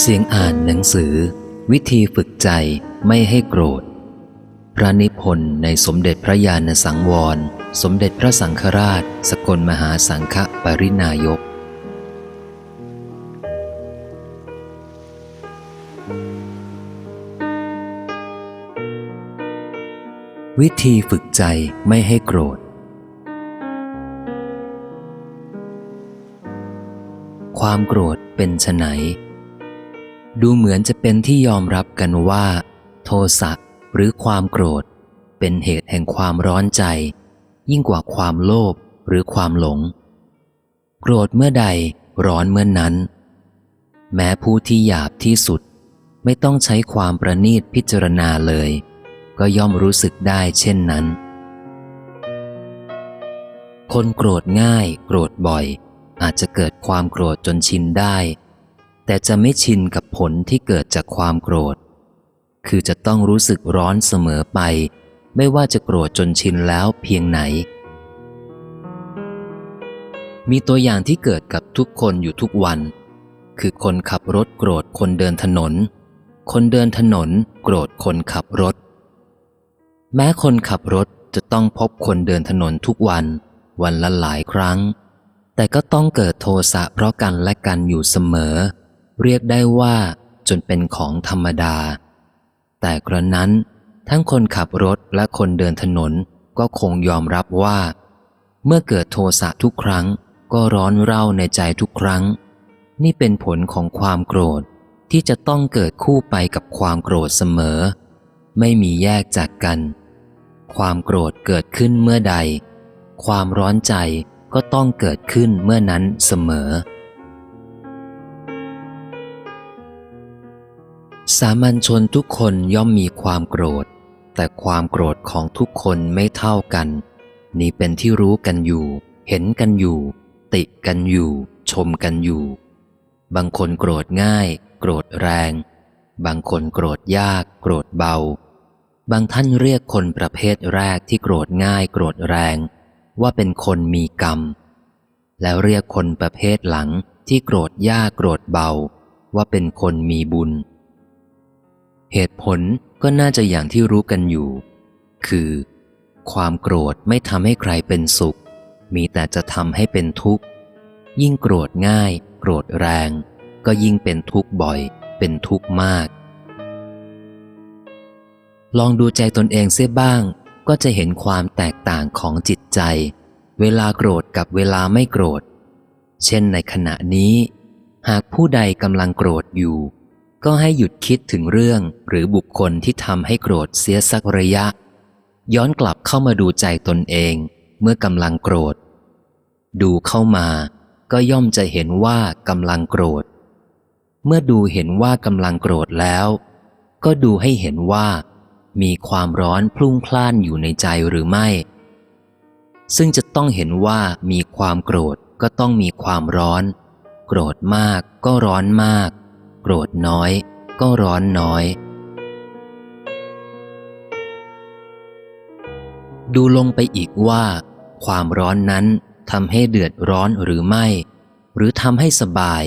เสียงอ่านหนังสือ วิธีฝึกใจไม่ให้โกรธ พระนิพนธ์ในสมเด็จพระญาณสังวร สมเด็จพระสังฆราช สกลมหาสังฆปรินายก วิธีฝึกใจไม่ให้โกรธ ความโกรธเป็นไฉน ดูเหมือนจะเป็นที่ยอมรับกันว่า โทสะหรือความโกรธ เป็นเหตุแห่งความร้อนใจ ยิ่งกว่าความโลภหรือความหลง โกรธเมื่อใดร้อนเมื่อนนั้น แม้ผู้ที่หยาบที่สุดไม่ต้องใช้ความประณีตพิจารณาเลย ก็ย่อมรู้สึกได้เช่นนั้น คนโกรธง่าย โกรธบ่อย อาจจะเกิดความโกรธจนชินได้ แต่จะไม่ชินกับผลที่เกิดจากความโกรธ คือจะต้องรู้สึกร้อนเสมอไป ไม่ว่าจะโกรธจนชินแล้วเพียงไหน มีตัวอย่างที่เกิดกับทุกคนอยู่ทุกวัน คือคนขับรถโกรธคนเดินถนน คนเดินถนนโกรธคนขับรถ แม้คนขับรถจะต้องพบคนเดินถนนทุกวัน วันละหลายครั้ง แต่ก็ต้องเกิดโทสะเพราะกันและกันอยู่เสมอ เรียกได้ว่าจนเป็นของธรรมดา แต่กระนั้น ทั้งคนขับรถและคนเดินถนนก็คงยอมรับว่า เมื่อเกิดโทสะทุกครั้ง ก็ร้อนเร่าในใจทุกครั้ง นี่เป็นผลของความโกรธที่จะต้องเกิดคู่ไปกับความโกรธเสมอ ไม่มีแยกจากกัน ความโกรธเกิดขึ้นเมื่อใด ความร้อนใจก็ต้องเกิดขึ้นเมื่อนั้นเสมอ สามัญชนทุกคนย่อมมีความโกรธ แต่ความโกรธของทุกคนไม่เท่ากัน นี่เป็นที่รู้กันอยู่ เห็นกันอยู่ ติกันอยู่ ชมกันอยู่ บางคนโกรธง่าย โกรธแรง บางคนโกรธยาก โกรธเบา บางท่านเรียกคนประเภทแรกที่โกรธง่าย โกรธแรง ว่าเป็นคนมีกรรม แล้วเรียกคนประเภทหลังที่โกรธยาก โกรธเบา ว่าเป็นคนมีบุญ เหตุผลก็น่าจะอย่างที่รู้กันอยู่ คือ ความโกรธไม่ทำให้ใครเป็นสุข มีแต่จะทำให้เป็นทุกข์ ยิ่งโกรธง่าย โกรธแรง ก็ยิ่งเป็นทุกข์บ่อย เป็นทุกข์มาก ลองดูใจตนเองเสียบ้าง ก็จะเห็นความแตกต่างของจิตใจ เวลาโกรธกับเวลาไม่โกรธ เช่นในขณะนี้ หากผู้ใดกำลังโกรธอยู่ ก็ให้หยุดคิดถึงเรื่องหรือบุคคลที่ทำให้โกรธเสียสักระยะ ย้อนกลับเข้ามาดูใจตนเองเมื่อกำลังโกรธ ดูเข้ามาก็ย่อมจะเห็นว่ากำลังโกรธ เมื่อดูเห็นว่ากำลังโกรธแล้ว ก็ดูให้เห็นว่า มีความร้อนพลุ่งพล่านอยู่ในใจหรือไม่ ซึ่งจะต้องเห็นว่ามีความโกรธก็ต้องมีความร้อน โกรธมากก็ร้อนมาก โกรธน้อยก็ร้อนน้อย ดูลงไปอีกว่า ความร้อนนั้นทำให้เดือดร้อนหรือไม่ หรือทำให้สบาย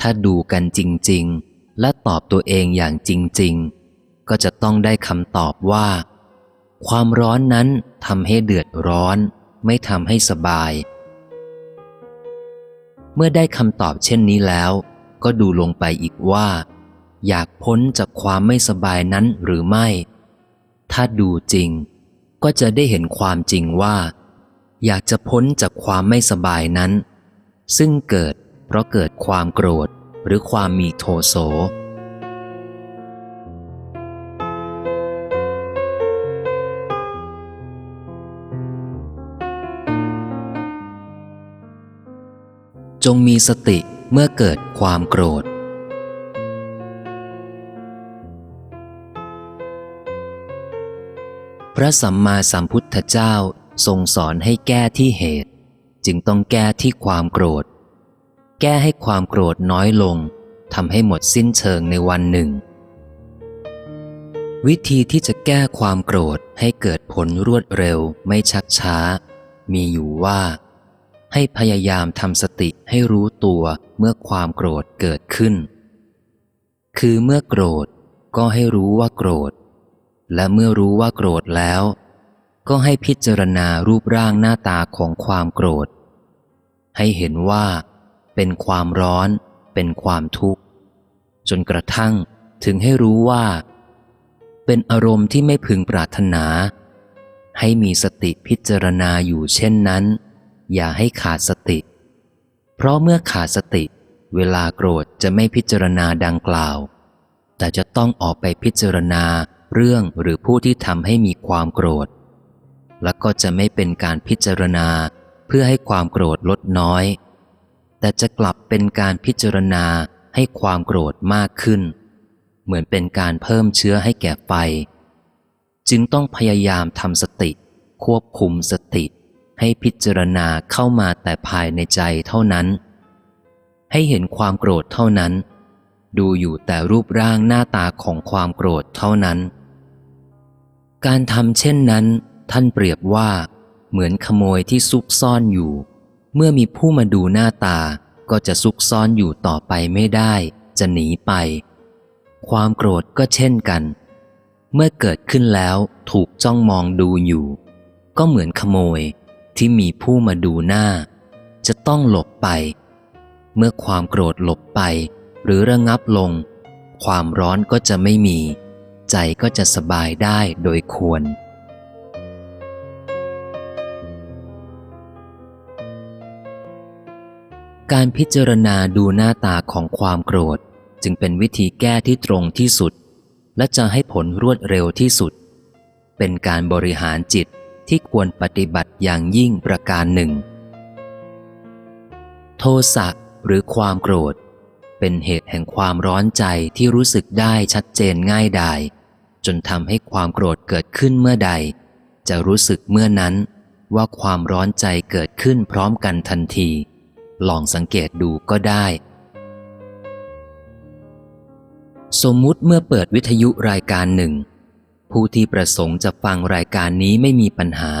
ถ้าดูกันจริง ๆ และตอบตัวเองอย่างจริง ๆ ก็จะต้องได้คำตอบว่า ความร้อนนั้นทำให้เดือดร้อน ไม่ทำให้สบาย เมื่อได้คำตอบเช่นนี้แล้ว ก็ดูลงไปอีกว่า อยากพ้นจากความไม่สบายนั้นหรือไม่ ถ้าดูจริง ก็จะได้เห็นความจริงว่า อยากจะพ้นจากความไม่สบายนั้น ซึ่งเกิดเพราะเกิดความโกรธหรือความมีโทโสจงมีสติ เมื่อเกิดความโกรธ พระสัมมาสัมพุทธเจ้าทรงสอนให้แก้ที่เหตุ จึงต้องแก้ที่ความโกรธ แก้ให้ความโกรธน้อยลงทำให้หมดสิ้นเชิงในวันหนึ่ง วิธีที่จะแก้ความโกรธให้เกิดผลรวดเร็วไม่ชักช้า มีอยู่ว่า ให้พยายามทำสติให้รู้ตัวเมื่อความโกรธเกิดขึ้น คือเมื่อโกรธก็ให้รู้ว่าโกรธ และเมื่อรู้ว่าโกรธแล้ว ก็ให้พิจารณารูปร่างหน้าตาของความโกรธ ให้เห็นว่า เป็นความร้อน เป็นความทุกข์ จนกระทั่งถึงให้รู้ว่า เป็นอารมณ์ที่ไม่พึงปรารถนา ให้มีสติพิจารณาอยู่เช่นนั้น อย่าให้ขาดสติ เพราะเมื่อขาดสติ เวลาโกรธจะไม่พิจารณาดังกล่าว แต่จะต้องออกไปพิจารณาเรื่องหรือผู้ที่ทำให้มีความโกรธ และก็จะไม่เป็นการพิจารณาเพื่อให้ความโกรธลดน้อย แต่จะกลับเป็นการพิจารณาให้ความโกรธมากขึ้น เหมือนเป็นการเพิ่มเชื้อให้แก่ไฟ จึงต้องพยายามทำสติ ควบคุมสติ ให้พิจารณาเข้ามาแต่ภายในใจเท่านั้น ให้เห็นความโกรธเท่านั้น ดูอยู่แต่รูปร่างหน้าตาของความโกรธเท่านั้น การทำเช่นนั้น ท่านเปรียบว่า เหมือนขโมยที่ซุกซ่อนอยู่ เมื่อมีผู้มาดูหน้าตาก็จะซุกซ่อนอยู่ต่อไปไม่ได้ จะหนีไป ความโกรธก็เช่นกัน เมื่อเกิดขึ้นแล้วถูกจ้องมองดูอยู่ ก็เหมือนขโมย ที่มีผู้มาดูหน้า จะต้องหลบไป เมื่อความโกรธหลบไป หรือระงับลง ความร้อนก็จะไม่มี ใจก็จะสบายได้โดยควร การพิจารณาดูหน้าตาของความโกรธจึงเป็นวิธีแก้ที่ตรงที่สุด และจะให้ผลรวดเร็วที่สุด เป็นการบริหารจิต ที่ควรปฏิบัติอย่างยิ่งประการหนึ่ง โทสะหรือความโกรธ เป็นเหตุแห่งความร้อนใจที่รู้สึกได้ชัดเจนง่ายดาย จนทำให้ความโกรธเกิดขึ้นเมื่อใด จะรู้สึกเมื่อนั้นว่าความร้อนใจเกิดขึ้นพร้อมกันทันที ลองสังเกตดูก็ได้ สมมุติเมื่อเปิดวิทยุรายการหนึ่ง ผู้ที่ประสงค์จะฟังรายการนี้ไม่มีปัญหา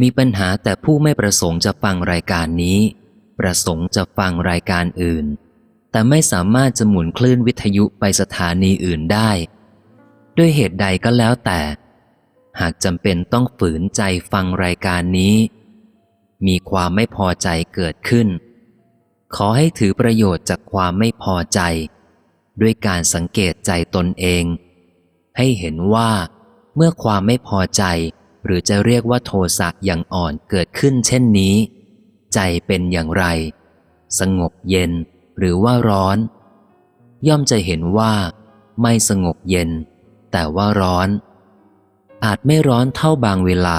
มีปัญหาแต่ผู้ไม่ประสงค์จะฟังรายการนี้ ประสงค์จะฟังรายการอื่น แต่ไม่สามารถจะหมุนคลื่นวิทยุไปสถานีอื่นได้ ด้วยเหตุใดก็แล้วแต่ หากจำเป็นต้องฝืนใจฟังรายการนี้ มีความไม่พอใจเกิดขึ้น ขอให้ถือประโยชน์จากความไม่พอใจ ด้วยการสังเกตใจตนเอง ให้เห็นว่า เมื่อความไม่พอใจ หรือจะเรียกว่าโทสะอย่างอ่อนเกิดขึ้นเช่นนี้ ใจเป็นอย่างไร สงบเย็นหรือว่าร้อน ย่อมจะเห็นว่า ไม่สงบเย็น แต่ว่าร้อน อาจไม่ร้อนเท่าบางเวลา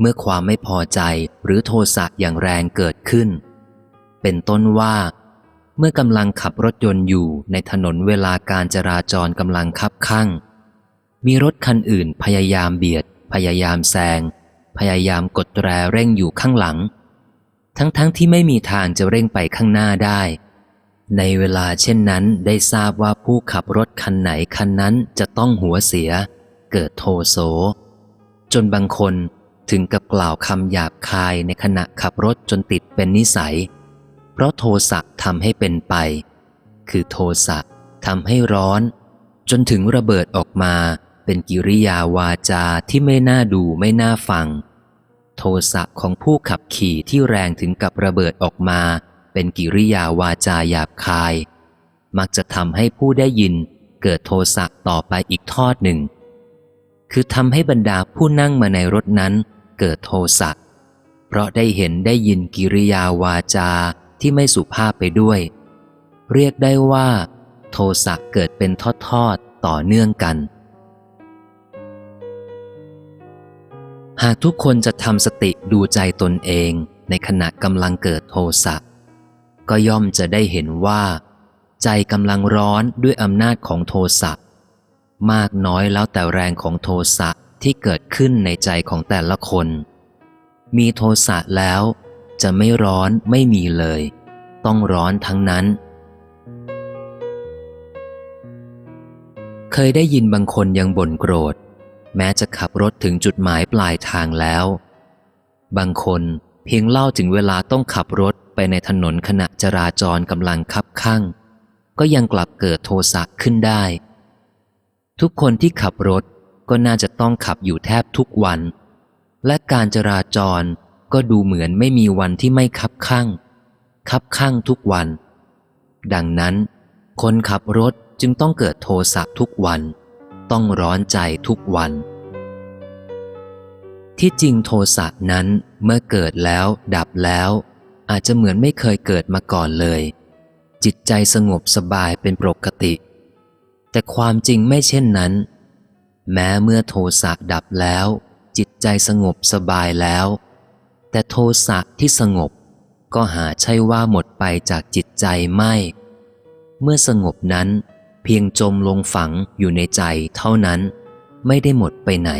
เมื่อความไม่พอใจหรือโทสะอย่างแรงเกิดขึ้น เป็นต้นว่าเมื่อกำลังขับรถยนต์อยู่ในถนนเวลาการจราจรกำลังคับข้าง มีรถคันอื่นพยายามเบียด พยายามแซง พยายามกดแตรเร่งอยู่ข้างหลัง ทั้งๆทที่ไม่มีทางจะเร่งไปข้างหน้าได้ ในเวลาเช่นนั้นได้ทราบว่าผู้ขับรถคันไหนคันนั้นจะต้องหัวเสีย เกิดโทโส จนบางคนถึงกับกล่าวคำหยาบคายในขณะขับรถจนติดเป็นนิสัย เพราะโทสะทำให้เป็นไป คือโทสะทำให้ร้อน จนถึงระเบิดออกมา เป็นกิริยาวาจาที่ไม่น่าดูไม่น่าฟัง โทสะของผู้ขับขี่ที่แรงถึงกับระเบิดออกมา เป็นกิริยาวาจาหยาบคาย มักจะทำให้ผู้ได้ยินเกิดโทสะต่อไปอีกทอดหนึ่ง คือทำให้บรรดาผู้นั่งมาในรถนั้น เกิดโทสะเพราะได้เห็นได้ยินกิริยาวาจาที่ไม่สุภาพไปด้วย เรียกได้ว่า โทสะเกิดเป็นทอดๆต่อเนื่องกัน หากทุกคนจะทำสติดูใจตนเองในขณะกำลังเกิดโทสะก็ย่อมจะได้เห็นว่า ใจกำลังร้อนด้วยอำนาจของโทสะมากน้อยแล้วแต่แรงของโทสะที่เกิดขึ้นในใจของแต่ละคน มีโทสะแล้ว จะไม่ร้อนไม่มีเลย ต้องร้อนทั้งนั้น เคยได้ยินบางคนยังบ่นโกรธ แม้จะขับรถถึงจุดหมายปลายทางแล้ว บางคนเพียงเล่าถึงเวลาต้องขับรถไปในถนนขณะจราจรกำลังคับข้างก็ยังกลับเกิดโทสะขึ้นได้ ทุกคนที่ขับรถก็น่าจะต้องขับอยู่แทบทุกวัน และการจราจรก็ดูเหมือนไม่มีวันที่ไม่คับข้างคับข้างทุกวัน ดังนั้น คนขับรถจึงต้องเกิดโทสะทุกวัน ต้องร้อนใจทุกวัน ที่จริงโทสะนั้นเมื่อเกิดแล้วดับแล้ว อาจจะเหมือนไม่เคยเกิดมาก่อนเลย จิตใจสงบสบายเป็นปกติ แต่ความจริงไม่เช่นนั้น แม้เมื่อโทสะดับแล้ว จิตใจสงบสบายแล้ว แต่โทสะที่สงบก็หาใช่ว่าหมดไปจากจิตใจไม่ เมื่อสงบนั้น พียงจมลงฝังอยู่ในใจเท่านั้น ไม่ได้หมดไปไหน